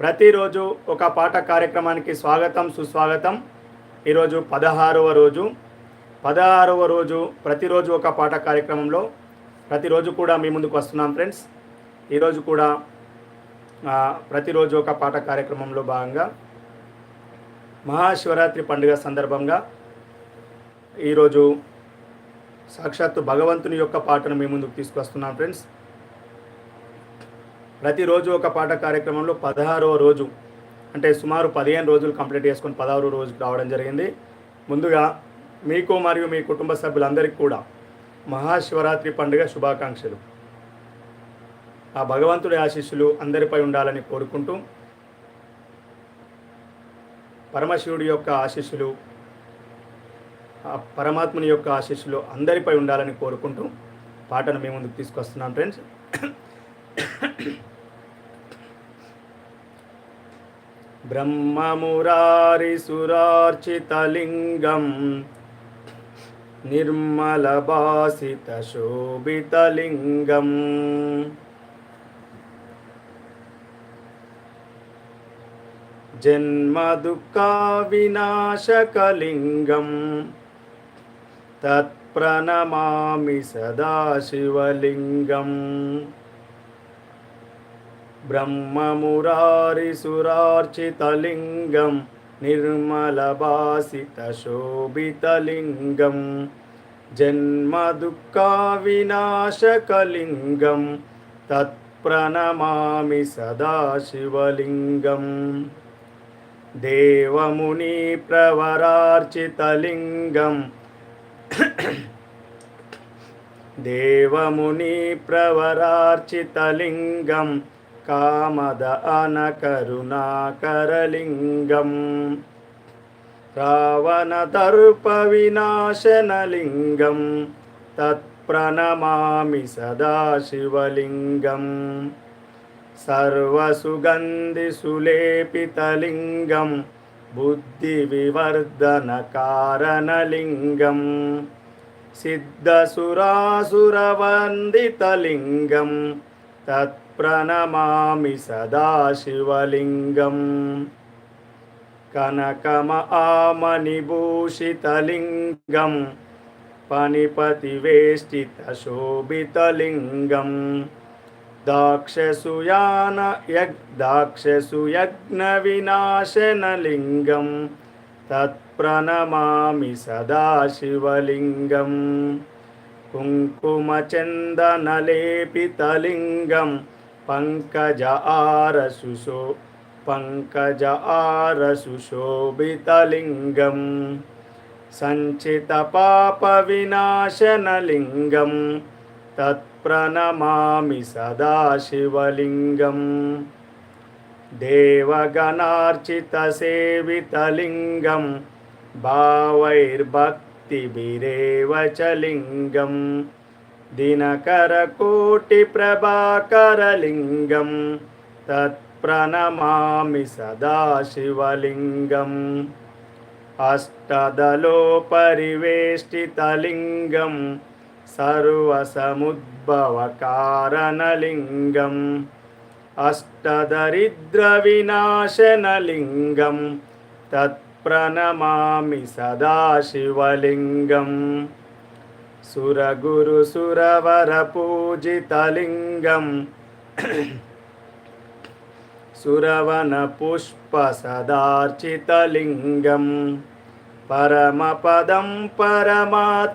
ప్రతిరోజు ఒక పాట కార్యక్రమానికి స్వాగతం సుస్వాగతం. ఈరోజు పదహారవ రోజు. పదహారవ రోజు ప్రతిరోజు ఒక పాట కార్యక్రమంలో ప్రతిరోజు కూడా మీ ముందుకు వస్తున్నాం ఫ్రెండ్స్. ఈరోజు కూడా ప్రతిరోజు ఒక పాట కార్యక్రమంలో భాగంగా మహాశివరాత్రి పండుగ సందర్భంగా ఈరోజు సాక్షాత్తు భగవంతుని యొక్క పాటను మీ ముందుకు తీసుకొస్తున్నాం ఫ్రెండ్స్. ప్రతిరోజు ఒక పాట కార్యక్రమంలో పదహారవ రోజు అంటే సుమారు పదిహేను రోజులు కంప్లీట్ చేసుకొని పదహారు రోజు రావడం జరిగింది. ముందుగా మీకు మరియు మీ కుటుంబ సభ్యులందరికీ కూడా మహాశివరాత్రి పండుగ శుభాకాంక్షలు. ఆ భగవంతుడి ఆశీస్సులు అందరిపై ఉండాలని కోరుకుంటూ పరమశివుడి యొక్క ఆశీస్సులు ఆ పరమాత్ముని యొక్క ఆశీస్సులు అందరిపై ఉండాలని కోరుకుంటూ పాటను మీ ముందుకు తీసుకొస్తున్నాం ఫ్రెండ్స్. ब्रह्ममुरारिसुरार्चितलिङ्गम् निर्मलभासितशोभितलिङ्गम् जन्मदुःखाविनाशकलिङ्गं तत्प्रणमामि सदाशिवलिङ्गम् బ్రహ్మమురారిసురార్చితలింగం నిర్మలభాసితశోభితలింగం జన్మదుఃఖవినాశకలింగం తత్ప్రణమామి సదాశివలింగం దేవముని ప్రవరార్చితలింగం దేవముని ప్రవరార్చితలింగం कामद अनकरुणाकरलिङ्गम् रावणविनाशनलिङ्गं तत्प्रणमामि सदाशिवलिङ्गं सर्वसुगन्धिसुलेपितलिङ्गं बुद्धिविवर्धनकारणलिङ्गं सिद्धसुरासुरवन्दितलिङ्गम् तत्प्रणमामि सदा शिवलिङ्गम्। कनकम आमणिभूषितलिङ्गं पणिपतिवेष्टितशोभितलिङ्गं दाक्षसुयान दाक्षसु यज्ञविनाशनलिङ्गं तत्प्रणमामि सदाशिवलिङ्गम् కుంకుమచందనలేపితలింగం పంకజ ఆరసుశో పంకజ ఆరసుశోభితలింగం సంచిత పాప వినాశనలింగం తత్ప్రణమామి సదాశివలింగం. దేవగణార్చిత సేవితలింగం భావైర్భక్తిభిరేవ చ లింగం దినకరకోటిప్రభాకరలింగం తత్ప్రణమామి సదాశివలింగం అష్టదలోపరివేష్టితలింగం సర్వసముద్భవకారణలింగం అష్టదరిద్రవినాశనలింగం प्रणमामि सदाशिवलिङ्गं सुरगुरुसुरवरपूजितलिङ्गं सुरवनपुष्पसदार्चितलिङ्गं परमपदं परमात्मकलिङ्गं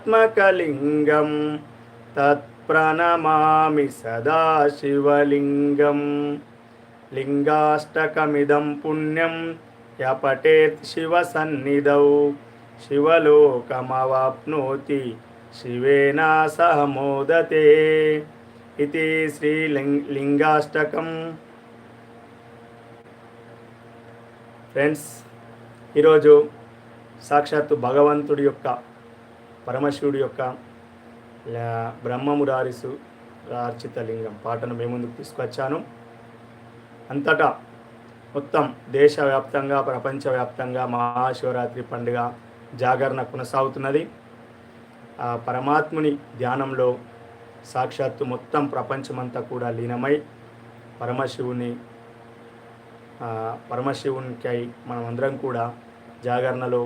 तत्प्रणमामि सदाशिवलिङ्गं लिङ्गाष्टकमिदं पुण्यं యపటేత్ శివసన్నిధౌ శివలోకమవాప్నోతి శివేన సహ మోదతే. ఇది శ్రీలింగాష్టకం లింగాష్టకం. ఫ్రెండ్స్ ఈరోజు సాక్షాత్తు భగవంతుడి యొక్క పరమశివుడి యొక్క బ్రహ్మము రారిసు అర్చిత లింగం పాటను మేము ముందుకు తీసుకొచ్చాను. అంతటా మొత్తం దేశవ్యాప్తంగా ప్రపంచవ్యాప్తంగా మహాశివరాత్రి పండుగ జాగరణ కొనసాగుతున్నది. ఆ పరమాత్ముని ధ్యానంలో సాక్షాత్తు మొత్తం ప్రపంచమంతా కూడా లీనమై పరమశివుని పరమశివునికై మనం అందరం కూడా జాగరణలో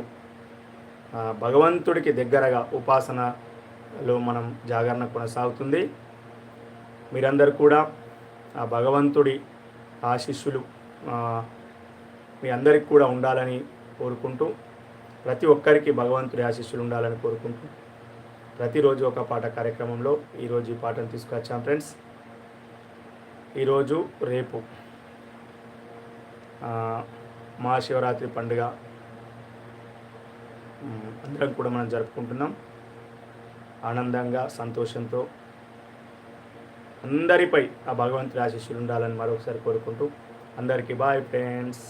భగవంతుడికి దగ్గరగా ఉపాసనలో మనం జాగరణ కొనసాగుతుంది. మీరందరూ కూడా ఆ భగవంతుడి ఆశీస్సులు మీ అందరికి కూడా ఉండాలని కోరుకుంటూ ప్రతి ఒక్కరికి భగవంతుడి ఆశీస్సులు ఉండాలని కోరుకుంటూ ప్రతిరోజు ఒక పాట కార్యక్రమంలో ఈరోజు ఈ పాటను తీసుకొచ్చాం ఫ్రెండ్స్. ఈరోజు రేపు మహాశివరాత్రి పండుగ అందరం కూడా మనం జరుపుకుంటున్నాం. ఆనందంగా సంతోషంతో అందరిపై ఆ భగవంతుడి ఆశీస్సులు ఉండాలని మరొకసారి కోరుకుంటూ అందరికీ బాయ్ ఫ్రెండ్స్.